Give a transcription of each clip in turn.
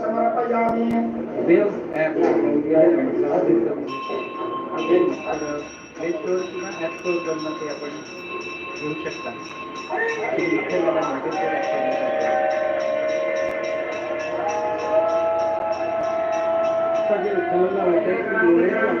समर्पयामि Waves app play store किंवा app स्टोअरवरनं ते आपण घेऊ शकता की इथे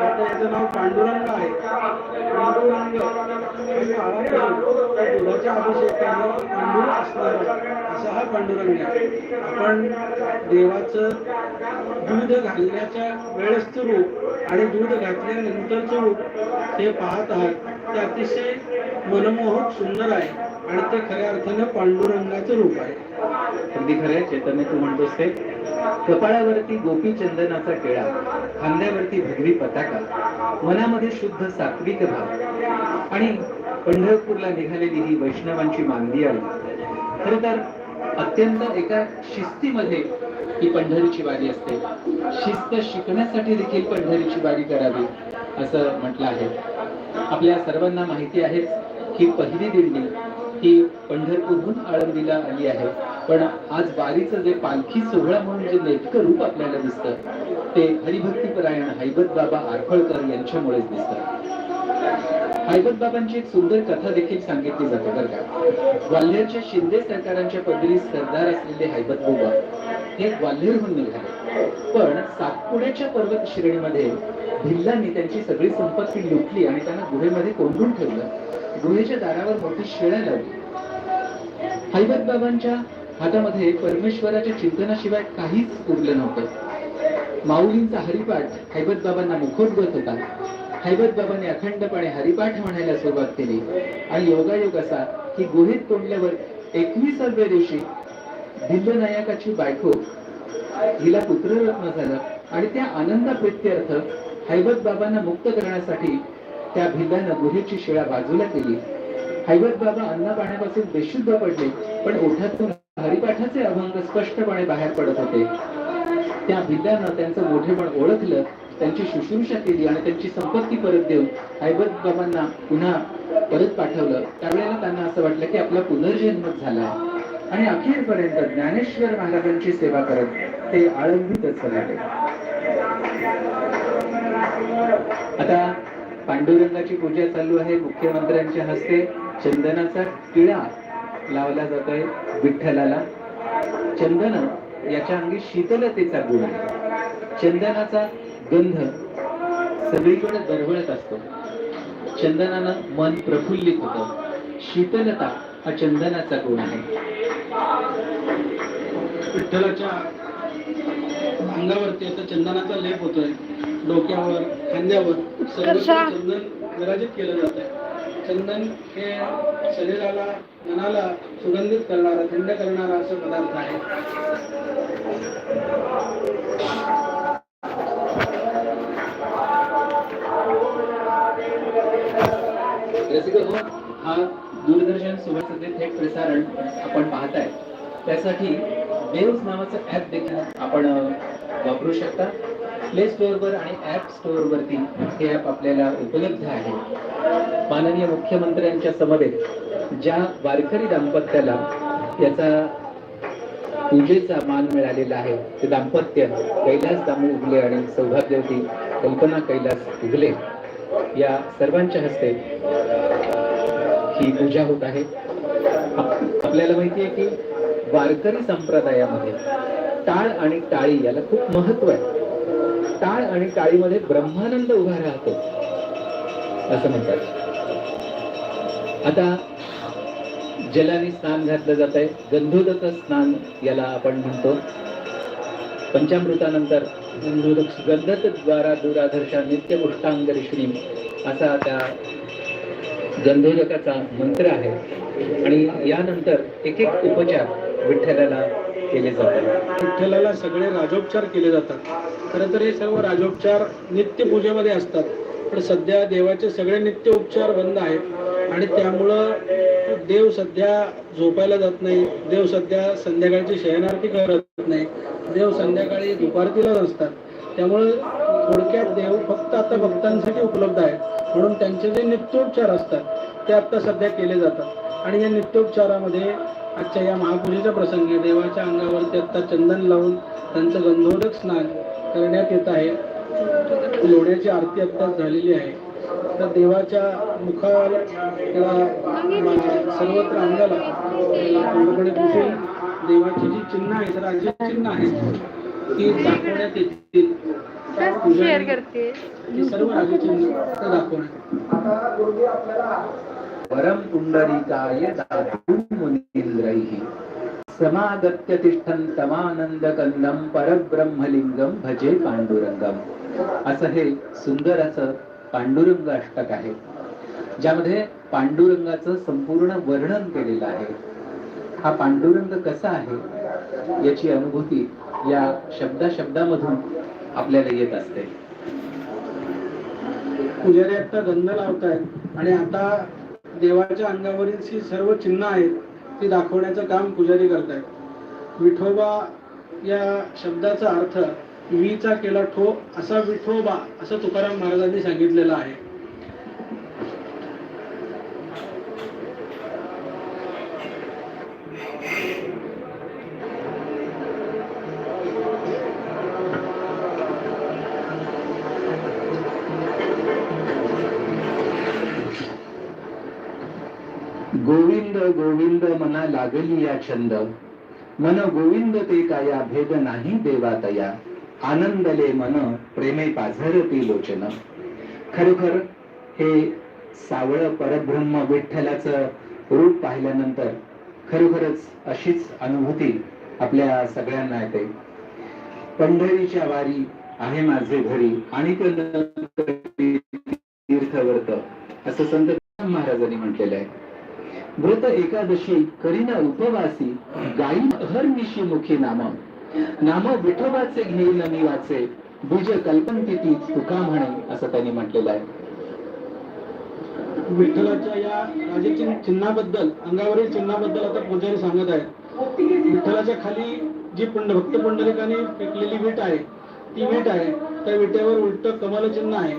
देवाच्या आता नाव पांडुरंग आहे. पांडुरंग दुधाच्या अभिषेकानं पांडुर असणार असा हा पांडुरंग आहे. आपण देवाचं दूध घालण्याच्या वेळेसचं रूप आणि दूध घातल्यानंतरचं रूप हे पाहत आहात. ते अतिशय मनमोहक सुंदर आहे. आणि ते खऱ्या अर्थानं पांडुरंगाचं रूप आहे. अगदी खरंय चैतन्य तू म्हणतोस ते. कपाळावरती गोपी चंदनाचा केळा खांद्यावरती भगवी पताका मनामध्ये शुद्ध सात्विक भाव. आणि पंढरपूरला निघालेली ही वैष्णवांची मांदी आली खर तर अत्यंत एका शिस्तीमध्ये ही पंढरीची वारी असते. शिस्त शिकण्यासाठी देखील पंढरीची वारी करावी असं म्हटलं आहे. आपल्या सर्वांना माहिती आहेच की पहिली दिंडी ही पंढरपूरहून आळंदीला आली आहे. पण आज वारीचं जे पालखी सोहळा म्हणून जे नेटकं रूप आपल्याला दिसतं ते हरिभक्तीपरायण हैबत बाबा आरफळकर यांच्यामुळेच दिसतं. हैबत बाबांची एक सुंदर कथा देखील सांगितली जाते बरं का. ग्वाल्हेरच्या शिंदे सरकारांच्या पदरी सरदार असलेले हैबत बाबा हे ग्वाल्हेरहून निघाले. पण सातपुड्याच्या पर्वत श्रेणीमध्ये भिल्लांनी त्यांची सगळी संपत्ती लुटली आणि त्यांना गुहेमध्ये कोंडून ठेवलं. गुहेच्या दारावर मोठी शिळा लावली. हैबत बाबांच्या हातामध्ये परमेश्वराच्या चिंतनाशिवाय काहीच उरलं नव्हतं. माऊलींचा हरिपाठ हैबत बाबांना मुखोद्गत होता. हैबत बाबांनी अखंडपणे हरिपाठ म्हणायला सुरुवात केली. आणि योगायोग असा की गुहेत कोंडल्यावर एकविसाव्या दिवशी भिल्ल नायकाची बायको हिला पुत्ररत्न झालं आणि त्या आनंदा प्रित्यर्थ हैबत बाबांना मुक्त करण्यासाठी त्या भिल्लानं गुहेची शिळा बाजूला केली. हैवत बाबा अन्न पाण्यापासून बेशुद्ध पडले पण ओठातून हरिपाठाचे अभंग स्पष्टपणे बाहेर पडत होते. त्या भिल्लानं त्यांचं मोठेपण ओळखलं त्यांची शुश्रूषा केली आणि त्यांची संपत्ती परत देऊन हैबत बाबांना पुन्हा परत पाठवलं. त्यावेळेला त्यांना असं वाटलं की आपला पुनर्जन्मच झाला. आणि अखेरपर्यंत ज्ञानेश्वर महाराजांची सेवा करत ते आळंदीतच राहिले. आता पांडुरंगाची पूजा चालू आहे. मुख्यमंत्र्यांच्या हस्ते चंदनाचा टिळा लावला जातोय विठ्ठलाला. चंदन याच्या अंगी शीतलतेचा गुण आहे. चंदनाचा गंध सगळीकडे दरवळत असतो. चंदनानं मन प्रफुल्लित होत. शीतलता हा चंदनाचा गुण आहे. विठ्ठलाच्या अंगावरती आता चंदनाचा लेप होतोय. डोक्यावर खांद्यावर. सर्वत्र चंदन विराजित केलं जात आहे चंदन हे शरीराला मनाला सुगंधित करणारा थंड करणारा असं पदार्थ आहे. हो, हा दूरदर्शन सुभाषचे थेट प्रसारण आपण पाहताय. त्यासाठी वेव्स नावाचं ऍप देखील आपण वापरू शकता. प्ले स्टोअरवर आणि ॲप स्टोअरवरती हे ॲप आपल्याला उपलब्ध आहे. माननीय मुख्यमंत्र्यांच्या समवेत ज्या वारकरी दाम्पत्याला याचा पूजेचा मान मिळालेला आहे ते दाम्पत्य कैलास दामू उगले आणि सौभाग्यवती कल्पना कैलास उगले या सर्वांच्या हस्ते ही पूजा होत आहे. आपल्याला माहिती आहे की वारकरी संप्रदायामध्ये टाळ आणि टाळी याला खूप महत्त्व आहे. टाळ आणि टाळीमध्ये ब्रह्मानंद उभा राहतो. असं म्हणतात. आता जलाने स्नान घातलं जात आहे. गंधोदक स्नान याला आपण म्हणतो. पंचामृतानंतर गंधोदक गंधत द्वारा दुराधर्षा नित्य मुष्टांग श्री असा त्या गंधोदकाचा मंत्र आहे. आणि यानंतर एक एक उपचार विठ्ठलाला केले जातात. विठ्ठलाला सगळे राजोपचार केले जातात. खरं तर हे सर्व राजोपचार नित्य पूजेमध्ये असतात. पण सध्या देवाचे सगळे नित्य उपचार बंद आहेत. आणि त्यामुळं देव सध्या झोपायला जात नाही. देव सध्या संध्याकाळची शयनार्थी करत नाही. देव संध्याकाळी दुपारतीला नसतात. त्यामुळं थोडक्यात देव फक्त आता भक्तांसाठी उपलब्ध आहे म्हणून त्यांचे जे नित्योपचार असतात ते आता सध्या केले जातात. आणि या नित्योपचारामध्ये आजच्या या महापूजेच्या प्रसंगी देवाच्या अंगावरती आता चंदन लावून त्यांचं गंधोदक स्नान करण्यात येत आहे. लोण्याची आरती आत्ताच झालेली आहे. तर देवाच्या मुखाला सर्वत्र अंगाला पूर्णपणे पुसून देवाची जी चिन्ह आहेत राजी चिन्ह आहेत ती दाखवण्यात येतील. सर्व राजी चिन्ह ते दाखवण्यात वरम पुंडरीकाय दातुं मुनीन्द्रैः समागत्य कंदम परब्रह्मलिंगम भजे पांडुरंगम असं हे सुंदर असं पांडुरंग अष्टक आहे. ज्यामध्ये पांडुरंगाचं संपूर्ण वर्णन केलेलं आहे. हा पांडुरंग कसा आहे? याची अनुभूती या शब्दा शब्दामधून आपल्याला येत असते. पुजारी आता गंध लावतायत आणि आता देवाच्या अंगावरील सर्व चिन्ह आहेत. ती दाखवण्याचं काम पुजारी करतायत. विठोबा या शब्दाचा अर्थ विचा केला ठो असा विठोबा असं तुकाराम महाराजांनी सांगितलेलं आहे. गोविंद गोविंद मना लागली या छंद. मन गोविंद ते काया भेद नाही देवातया आनंदले मन प्रेमे पाझरती लोचन. खरोखर हे सावळ परब्रह्म विठ्ठलाचं रूप पाहिल्यानंतर खरोखरच अशीच अनुभूती आपल्या सगळ्यांना येते. पंढरीच्या वारी आहे माझे घरी आणि तीर्थवर्त असं संत महाराजांनी म्हटलेलं आहे. व्रत एकादशी करीना उपवासी गाई हरनिशी मुखी नाम नाम विठोबाचे घेईल मी वाचे बीज कल्पंती तुका म्हणे असं त्यांनी म्हटलेलं आहे. विठ्ठलाच्या या राजेच्या चिन्हाबद्दल अंगावरील चिन्हाबद्दल आता पुजारी सांगत आहेत. विठ्ठलाच्या खाली जी पंड भक्त पुंडलिकाने पिकलेली वीट आहे ती वीट आहे त्या विट्यावर उलट कमल चिन्ह आहे.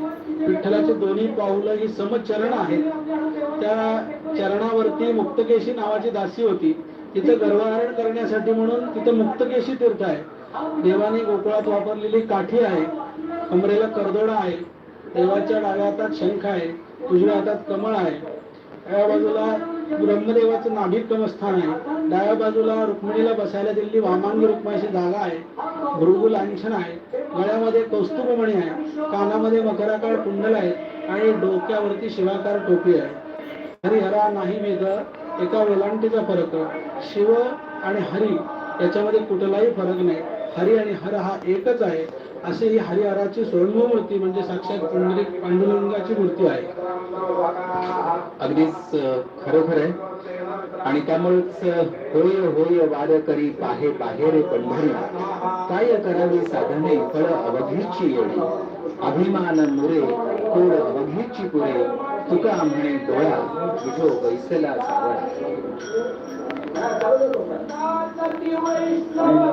विठ्ठलाचे दोन्ही पाऊलं ही समचरण आहेत त्या चरणावरती मुक्तकेशी नावाची दासी होती. तिचं गर्वहरण करण्यासाठी म्हणून तिथं मुक्तकेशी तीर्थ आहे. देवाने गोकुळात वापरलेली काठी आहे. कमरेला करदोडा आहे. देवाच्या डाव्या हातात शंख आहे. उजव्या हातात कमळ आहे. डाव्या बाजूला ब्रह्मदेवाचं नाभिक कमस्थान आहे. डाव्या बाजूला रुक्मिणीला बसायला दिलेली वामांग रुक्माची जागा आहे. भृगु लांछन आहे. गळ्यामध्ये कौस्तुभमणी आहे. कानामध्ये मकराकार कुंडल आहे आणि डोक्यावरती शिवाकार टोपी आहे. हरिहरा नाही वेद एका वेलांटीचा फरक. शिव आणि हरी याच्यामध्ये कुठलाही फरक नाही. हरी आणि हर हा एकच आहे. अशी ही हरिहराची स्वयंभू मूर्ती म्हणजे साक्षात पुंडलिक पांडुरंगाची मूर्ती आहे. अगदीच खरोखर आहे. आणि त्यामुळेच होय होय वार करी पाहे पाहे रे पंढरी. काय करावी साधने फळ अवघीची येणे. अभिमान मुरे कोड अवघीची पुरे. तुका म्हणे डोळा विठो बैसला सावळा.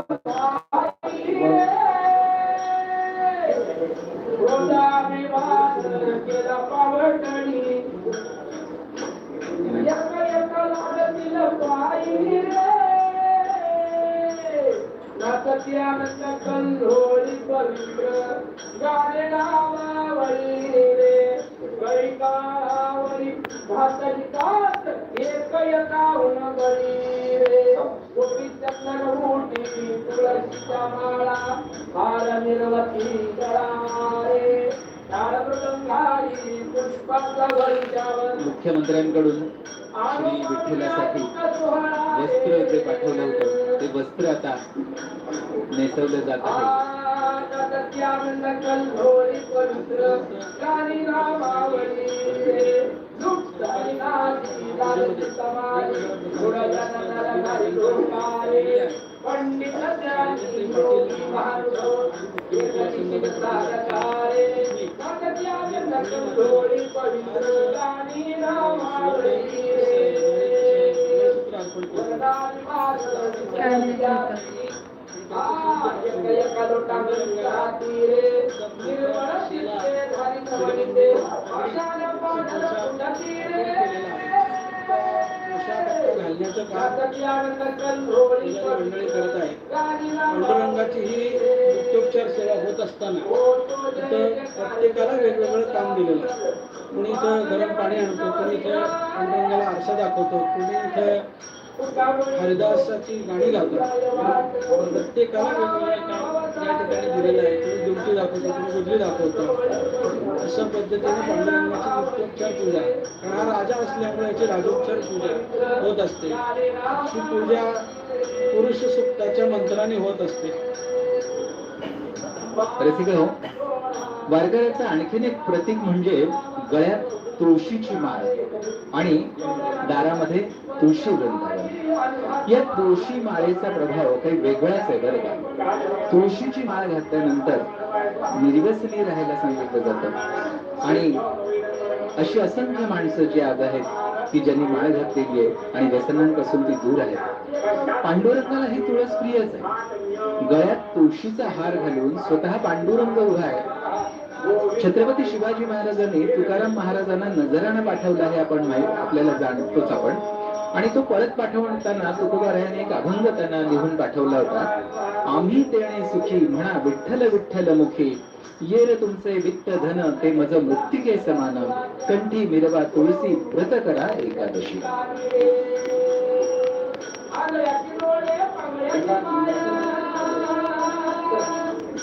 मुख्यमंत्र्यांकडून श्री विठ्ठलासाठी वस्त्र जे पाठवलं होतं ते वस्त्र आता नेसवलं जात आहे. पंडित घालण्याचं काम मंडळी करत आहे पांडुरंगाची ही नित्योपचार सेवा होत असताना इथं प्रत्येकाला वेगवेगळं काम दिलेलं आहे कुणी इथं गरम पाणी आणतो कुणी इथं पांडुरंगाला आरसा दाखवतो कुणी इथं हरिदासाची गाणी गातो प्रत्येकाला वेगवेगळं काम या ठिकाणी दिलेलं आहे. कुणी दुमटी दाखवतो कुणी गुजली दाखवतो. अशा पद्धतीने पांडुरंगाची नित्योपचार पूजा आहे. कारण हा राजा असल्यामुळे याची राजोपचार पूजा होत असते. ही पूजा पुरुष सुक्ताच्या मंत्राने होत असते. रसिक हो. वारकऱ्याचं आणखीन एक प्रतीक म्हणजे गळ्यात तुळशीची माळ आणि दारामध्ये तुळशी वृंदावन या तुळशी माळेचा प्रभाव काही वेगळाच आहे बरं का. तुळशीची माळ घातल्यानंतर निर्व्यसनी राहायला सांगितलं जातं. आणि अशी असंख्य माणसं जी आज आहेत की ज्यांनी माळ घातलेली आहे आणि व्यसनांपासून ती दूर आहेत. पांडुरंगाला ही तुळस प्रियच आहे. गळ्यात तुळशीचा हार घालून स्वतः पांडुरंग उभा आहे. छत्रपती शिवाजी महाराजांनी तुकाराम महाराजांना नजरानं पाठवला हे आपण माहीत आपल्याला जाणतोच आपण. आणि तो परत पाठवताना तुकोबारायाने एक अभंग त्यांना लिहून पाठवला होता. आम्ही तेणे सुखी म्हणा विठ्ठल विठ्ठल मुखी. ये रे तुमचे वित्त धन ते मज मृत्तिके समान. कंठी मिरवा तुळसी व्रत करा एकादशी.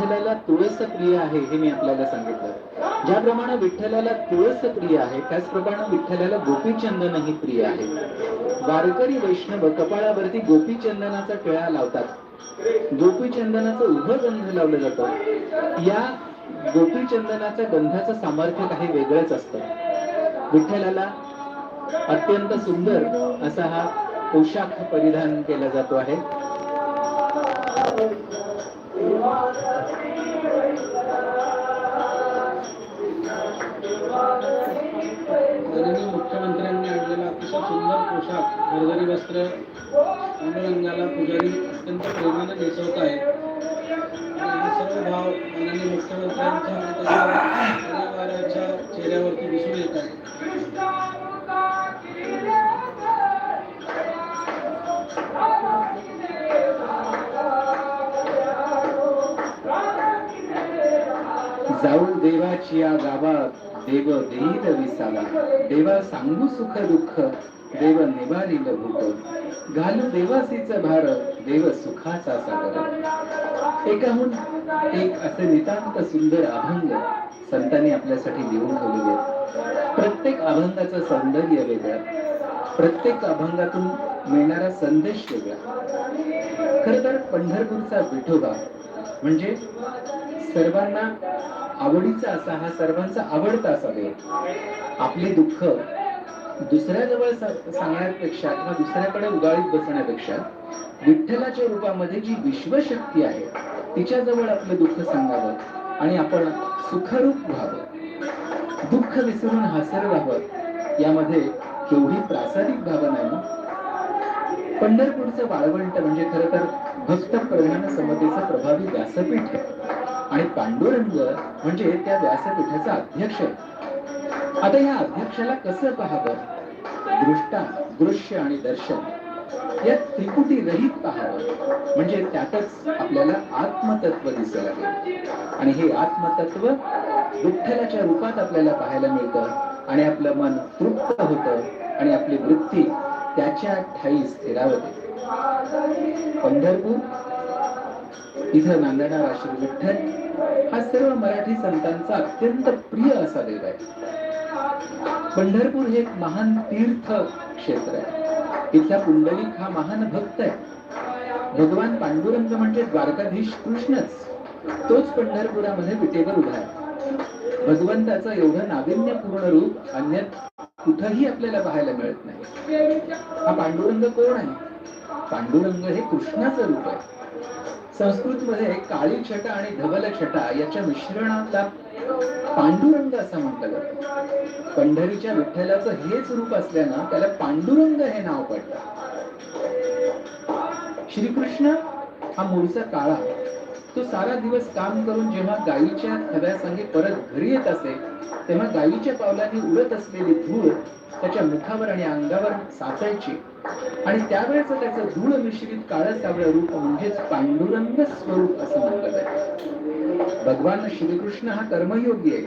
विठ्ठलाला तुळस प्रिय आहे हे मी आपल्याला सांगितलं. ज्याप्रमाणे विठ्ठलाला तुळस प्रिय आहे त्याचप्रमाणे विठ्ठलाला गोपीचंदनही प्रिय आहे. वारकरी वैष्णव कपाळावरती गोपीचंदनाचा टिळा लावतात. गोपीचंदनाचं उभं गंध लावलं जातं. या गोपीचंदनाच्या गंधाचं सामर्थ्य काही वेगळंच असतं. विठ्ठलाला अत्यंत सुंदर असा हा पोशाख परिधान केला जातो आहे. माननीय मुख्यमंत्र्यांनी आणलेला अतिशय सुंदर पोशाख घरगरी वस्त्र पांडुरंगाला पुजारी अत्यंत प्रेमाने नेसवत आहे. आणि हा सर्व भाव माननीय मुख्यमंत्र्यांच्या परिवाराच्या चेहऱ्यावरती दिसून येत आहे. जाऊ देवाची या गावात देव देईल विसावा. देवा सांगू सुख दुःख देव निवारील भूत. घालू देवासीच भार देव सुखाचा सागर. एकाहून एक असे नितांत सुंदर अभंग संतांनी आपल्यासाठी लिहून ठेवलेले प्रत्येक अभंगाचं सौंदर्य वेगळं प्रत्येक अभंगातून मिळणारा संदेश वेगळा. खर तर पंढरपूरचा विठोबा म्हणजे सर्वांना आवडीचा असा हा सर्वांचा आवडता असा वेळ आपले दुःख दुसऱ्याजवळ सांगण्यापेक्षा किंवा दुसऱ्याकडे उगाळीत बसण्यापेक्षा विठ्ठलाच्या रूपामध्ये जी विश्वशक्ती आहे तिच्याजवळ आपलं दुःख सांगावं आणि आपण सुखरूप व्हावं. दुःख विसरून हसर व्हावं यामध्ये केवढी प्रासादिक भावना आहे ना? पंढरपूरचं वाळवंट म्हणजे खरं तर भक्त प्रधान समतेचं प्रभावी व्यासपीठ आहे. आणि पांडुरंग म्हणजे त्या व्यासपीठाचा अध्यक्ष. आहे आता या अध्यक्षाला कसं पाहावं? दृष्टा दृश्य आणि दर्शन. या त्रिकुटी रहित पाहावं. म्हणजे त्यातच आपल्याला आत्मतत्व दिसू लागेल आणि हे आत्मतत्व विठ्ठलाच्या रूपात आपल्याला पाहायला मिळतं. आणि आपलं मन तृप्त होतं. आणि आपली वृत्ती त्याच्या ठाई स्थिरावते. पंढरपूर इथं नांदणारा श्री विठ्ठल हा सर्व मराठी संतांचा अत्यंत प्रिय असा देव आहे. पंढरपूर हे एक महान तीर्थ क्षेत्र आहे. इथला पुंडलिक हा महान भक्त आहे. भगवान पांडुरंग म्हणजे द्वारकाधीश कृष्णच. तोच पंढरपुरामध्ये विटेवर उभा आहे. भगवंताचं एवढं नाविन्यपूर्ण रूप अन्य कुठंही आपल्याला पाहायला मिळत नाही. हा पांडुरंग कोण आहे? पांडुरंग हे कृष्णाचं रूप आहे. संस्कृत मध्ये काळी छटा आणि धवल छटा याच्या मिश्रणाला पांडुरंग असं म्हटलं जातं. पंढरीच्या विठ्ठलाचं हेच रूप असल्यानं त्याला पांडुरंग हे नाव पडलं श्रीकृष्ण हा मूळचा काळा. तो सारा दिवस काम करून जेव्हा गायीच्या थव्यासंगे परत घरी येत असे तेव्हा गायीच्या पावलांनी उडत असलेली धूळ त्याच्या मुखावर आणि अंगावर साचायची. आणि त्यावेळेस त्याचं धूळ मिश्रित काळ सावळं रूप म्हणजेच पांडुरंग स्वरूप असं म्हटलं जातं. भगवान श्रीकृष्ण हा कर्मयोगी आहे.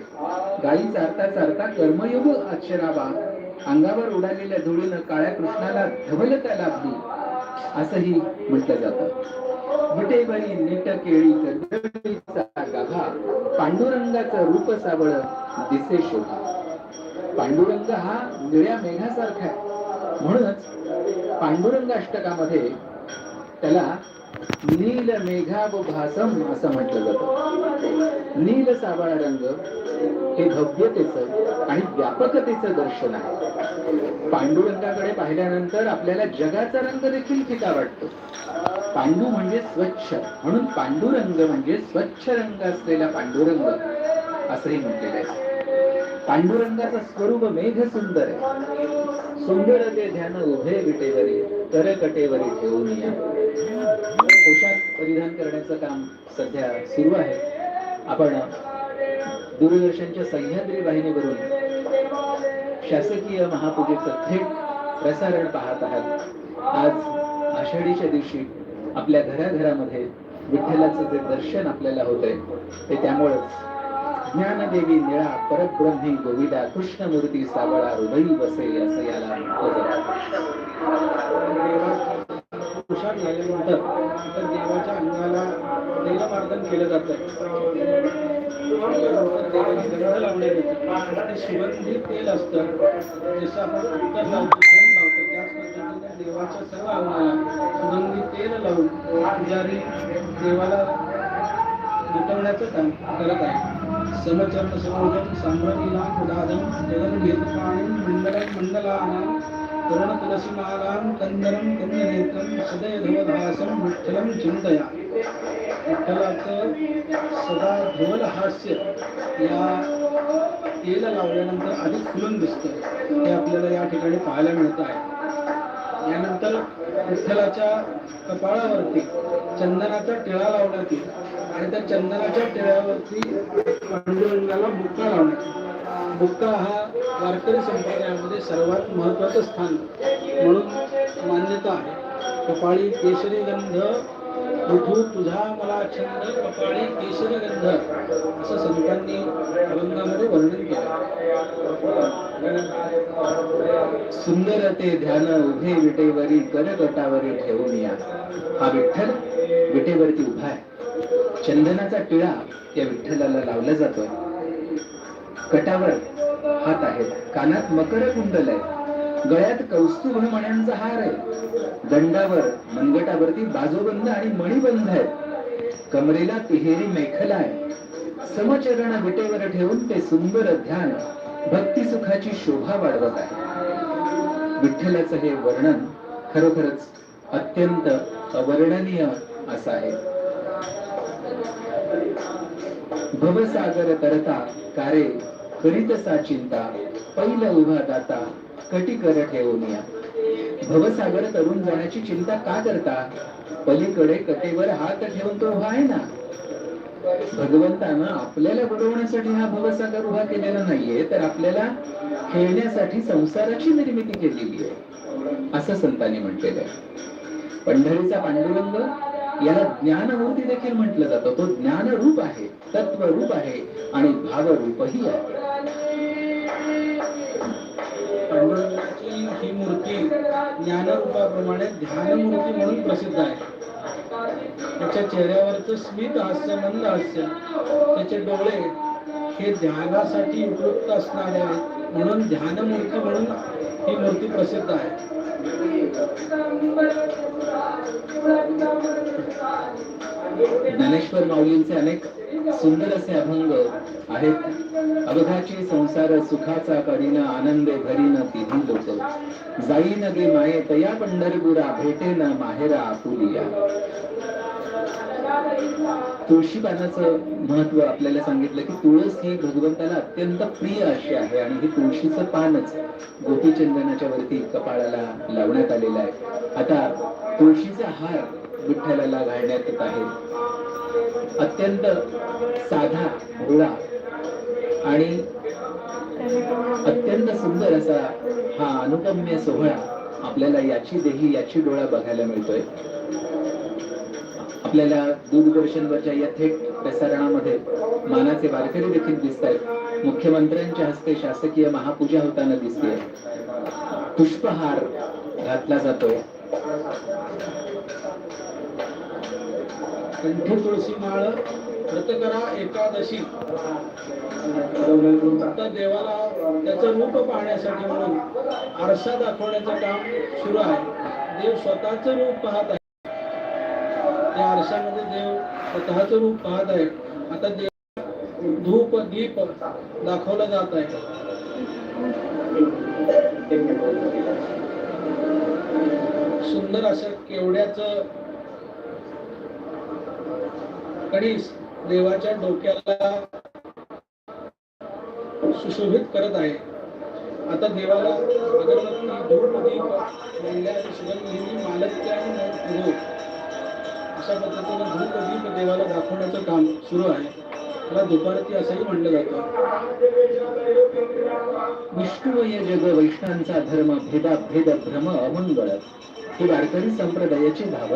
गायी चारता चारता कर्मयोग आचरावा. अंगावर उडालेल्या धुळीनं काळ्या कृष्णाला धवलता लाभली. असंही म्हटलं जातं. विटेवरी नेट केळी कर्दळीचा गाभा पांडुरंगाचं रूप सावळ दिसे शोभा. पांडुरंग हा निळ्या मेघासारखा आहे. म्हणूनच पांडुरंग अष्टकामध्ये त्याला नील मेघाभासम असं म्हटलं जात. नील सावळा रंग हे भव्यतेचं आणि व्यापकतेचं दर्शन आहे. पांडुरंगाकडे पाहिल्यानंतर आपल्याला जगाचा रंग देखील फिका वाटतो. पांडू म्हणजे स्वच्छ म्हणून पांडुरंग म्हणजे स्वच्छ रंग असलेला पांडुरंग असंही म्हटलेलं आहे. पांडुरंगाचं स्वरूप मेघ सुंदर आहे. सुंदर ते ध्यान उभे विटेवरी करकटेवरी ठेवून या. पोशाख परिधान करण्याचं काम सध्या सुरू आहे. आपण दूरदर्शनच्या सह्याद्री वाहिनीवरून शासकीय महापूजेचं थेट प्रसारण पाहत आहात. आज आषाढीच्या दिवशी आपल्या घराघरामध्ये विठ्ठलाचं जे दर्शन आपल्याला होतंय ते त्यामुळेच ज्ञानदेवी निळा परब्रह्मी गोविदा कृष्णमूर्ती सावळा हृदयी बसे असं याला पोशाख झाल्यानंतर तर देवाच्या अंगाला तेलमार्दन केलं जातं. त्यानंतर देवाची गंध लावण्यात येते ते सुगंधी तेल असतं. जसं आपण उत्तर लावतो तेल लावतो त्याच पद्धतीने देवाच्या सर्व अंगाला सुगंधी तेल लावून पुजारी देवाला उठवण्याचं काम करत आहे. समचरण समोदम साम्राज्ञीनाम उदादम जगन्भेद पाणी मंडलम मंडलानाम करुण तुलसी मालाम कंदरम कंदनेत्रम सदय धवधासम विठ्ठलम चिंतया विठ्ठलाचं सदा धवलहास्य या तेल लावल्यानंतर अधिक फुलून दिसतं हे आपल्याला या ठिकाणी पाहायला मिळत आहे. यानंतर विठ्ठलाच्या कपाळावरती चंदनाचा टिळा लावण्यात येईल आणि त्या चंदनाच्या टिळ्यावरती पांडुरंगाला बुक्का लावण्यात बुक्का हा वारकरी संप्रदायामध्ये सर्वात महत्वाचं स्थान म्हणून मान्यता आहे. कपाळी केशरी गंध विठू तुझा मला छंद कपाळी केशरी गंध असं संतांनी अभंगामध्ये वर्णन केलं. सुंदर ते ध्यान उभे विटेवरी करकटावरी ठेवून या. हा विठ्ठल विटेवरती उभा आहे. चंदनाचा टिळा या विठ्ठलाला लावला जातोय. कटावर हात आहेत. कानात मकर कुंडल आहे गळ्यात कौस्तुभ मण्यांचा हार आहे. दंडावर मनगटावरती बाजोबंद आणि मणिबंध आहे कमरेला तिहेरी मेखला आहे. समचरण विटेवर ठेवून ते सुंदर ध्यान भक्ती सुखाची शोभा वाढवत आहे. विठ्ठलाचं हे वर्णन खरोखरच अत्यंत अवर्णनीय असं आहे. भवसागर तरता कारे करीत सा चिंता पहिलं उभा दाता कटी कर ठेवून या. भवसागर तरुण जाण्याची चिंता का करता? पलीकडे कटेवर हात ठेवून तो उभा आहे ना? भगवंतानं आपल्याला बुडवण्यासाठी हा भवसागर उभा केलेला नाहीये तर आपल्याला खेळण्यासाठी संसाराची निर्मिती केलेली आहे. असं संतांनी म्हटलेलं आहे. पंढरीचा पांडुरंग याला ज्ञानमूर्ती देखील म्हटलं जातं. तो ज्ञानरूप आहे तत्वरूप आहे आणि भावरूपही आहे. पांडुरंगाची ही मूर्ती ज्ञानरूपाप्रमाणे ध्यानमूर्ती म्हणून प्रसिद्ध आहे. त्याच्या चेहऱ्यावरचं स्मित हास्य मंद हास्य त्याचे डोळे हे ध्यानासाठी उपयुक्त असणारे आहेत. म्हणून ध्यानमूर्ती म्हणून ही मूर्ती प्रसिद्ध आहे. ज्ञानेश्वर माऊलींचे अनेक सुंदर असे अभंग आहेत. अवघाची संसार सुखाचा करीन आनंदे भरीन तिन्ही लोक. जाईन गे माये तया पंढरपुरा भेटे ना माहेरा आपुलिया तुळशी पानाचं महत्त्व आपल्याला सांगितलं की तुळस ही भगवंताला अत्यंत प्रिय अशी आहे आणि हे तुळशीचं पानच गोपीचंदनाच्या वरती कपाळाला लावण्यात आलेलं आहे. आता तुळशीचा हार विठ्ठलाला घालण्यात येत आहे. अत्यंत साधा भोळा आणि अत्यंत सुंदर असा हा अनुपम्य सोहळा आपल्याला याची देही याची डोळा बघायला मिळतोय. आपल्याला दूरदर्शनवरच्या या थेट प्रसारणामध्ये मानाचे वारकरी देखील दिसत आहेत मुख्यमंत्र्यांच्या हस्ते शासकीय महापूजा होताना दिसते. पुष्पहार घातला जातोय. कंठी तुळशी माळ व्रत करा एकादशी. आता देवाला त्याचं रूप पाहण्यासाठी म्हणून आरसा दाखवण्याचं काम सुरू आहे. देव स्वतःच रूप पाहत आहे. त्या आरशामध्ये देव स्वतःच रूप पाहत आहे. आता देव धूप दीप दाखवला जात आहे. सुंदर असं केवड्याचं कणीस देवाच्या डोक्याला सुशोभित करत आहे. आता देवाला अगरबत्ती धूप दीप मालत्या अशा पद्धतीने धूप दीप देवाला दाखवण्याचं काम सुरू आहे. त्याला दुपारती असंही म्हणलं जातं. विष्णुमय जग वैष्णवांचा धर्म भेदा भेद भ्रम अमंगळ ही वारकरी संप्रदायाची भाव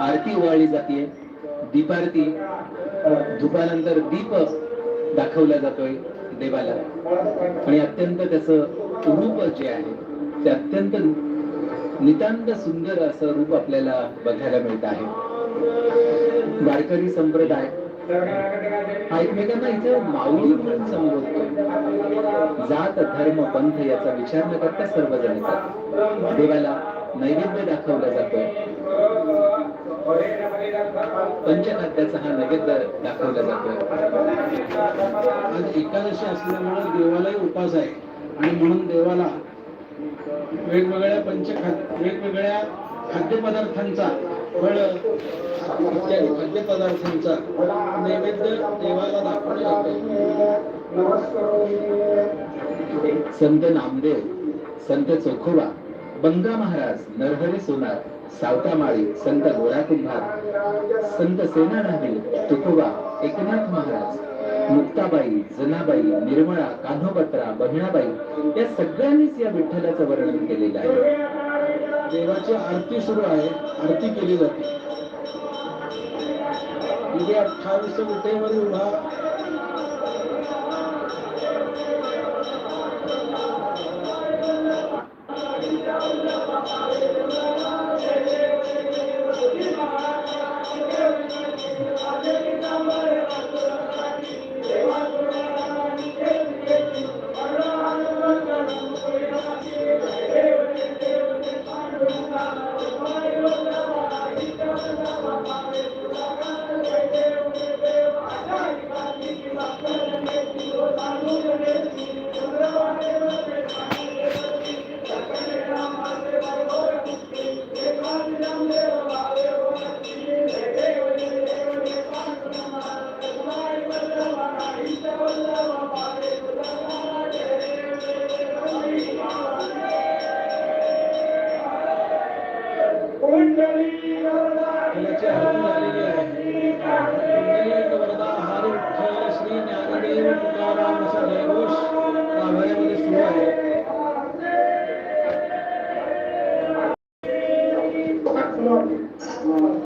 आरती ओवाळली जाते दीपारती धुपानंतर दीप दाखवला जातोय देवाला. आणि अत्यंत त्याच रूप जे आहे ते अत्यंत नितांत सुंदर असं रूप आपल्याला बघायला मिळत आहे. वारकरी संप्रदाय हा एकमेकांना इथे माऊली म्हणून संबोधतो. जात धर्म पंथ याचा विचार न करता सर्वजण देवाला नैवेद्य दाखवला जातोय. पंचखाद्याचा हा नैवेद्य दाखवला जातो आज एकादशी असल्यामुळे देवालाही उपास आहे. आणि म्हणून देवाला वेगवेगळ्या पंचखाद्य वेगवेगळ्या खाद्यपदार्थांचा फळ इत्यादी खाद्यपदार्थांचा नैवेद्य देवाला दाखवला जातो संत नामदेव संत चोखोबा बंगा महाराज नरहरी सोनार सावतामाळी संत गोरा कुंभार संत सेनानादी तुकोबा एकनाथ महाराज मुक्ताबाई जनाबाई निर्मळा कान्होपत्रा बहिणाबाई या सगळ्यांनीच या विठ्ठलाचं वर्णन केलेलं आहे. देवाची आरती सुरू आहे. आरती केली जाते. अठ्ठावीस विटेवर उभा